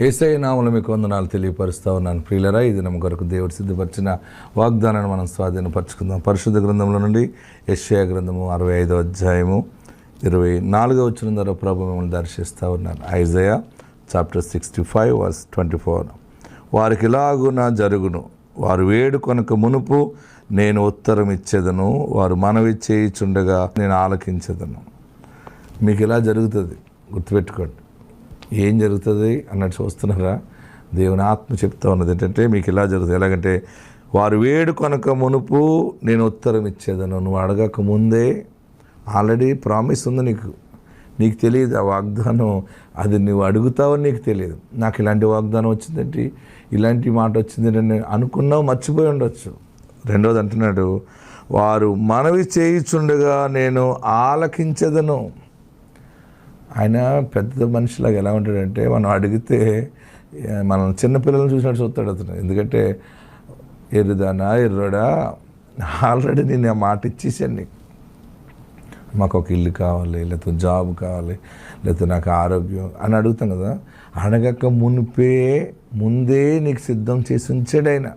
ఏసఐ నామలు మీకు వందనాలు తెలియపరుస్తూ ఉన్నాను. ప్రియులరా ఇది నమ్మ కొరకు దేవుడు సిద్ధపరిచిన వాగ్దానాన్ని మనం స్వాధీనపరచుకుందాం. పరిశుద్ధ గ్రంథంలో నుండి యెషయా గ్రంథము అరవై ఐదో అధ్యాయము ఇరవై నాలుగో వచ్చిన ద్వారా ప్రభు మిమ్మల్ని దర్శిస్తూ ఉన్నాను. Isaiah chapter sixty five verse twenty four. వారికి ఇలాగున జరుగును. వారు వేడుకొనక మునుపు నేను ఉత్తరం ఇచ్చేదను. వారు మనవి చేయిచుండగా నేను ఆలకించేదను. మీకు ఇలా జరుగుతుంది. గుర్తుపెట్టుకోండి. ఏం జరుగుతుంది అన్నట్టు చూస్తున్నారా? దేవుని ఆత్మ చెప్తా ఉన్నది ఏంటంటే మీకు ఇలా జరుగుతుంది? ఎలాగంటే వారు వేడుకొనక మునుపు నేను ఉత్తరం ఇచ్చేదను. నువ్వు అడగక ముందే ఆల్రెడీ ప్రామిస్ ఉంది నీకు. నీకు తెలియదు ఆ వాగ్దానం. అది నువ్వు అడుగుతావని నీకు తెలియదు. నాకు ఇలాంటి వాగ్దానం వచ్చిందేంటి? ఇలాంటి మాట వచ్చింది నేను అనుకున్నావు మర్చిపోయి ఉండొచ్చు. రెండోది అంటున్నాడు వారు మనవి చేయిచుండగా నేను ఆలకించదను. ఆయన పెద్ద మనిషిలాగా ఎలా ఉంటాడంటే మనం అడిగితే మనం చిన్నపిల్లలను చూసినట్టు చూస్తాడు అతను. ఎందుకంటే ఎర్రదానా ఎర్రడా ఆల్రెడీ నేను ఆ మాట ఇచ్చేసాను నీకు. మాకు ఒక ఇల్లు కావాలి లేకపోతే జాబ్ కావాలి లేకపోతే నాకు ఆరోగ్యం అని అడుగుతాం కదా. అడగక మునిపే ముందే నీకు సిద్ధం చేసి ఉంచాడు ఆయన.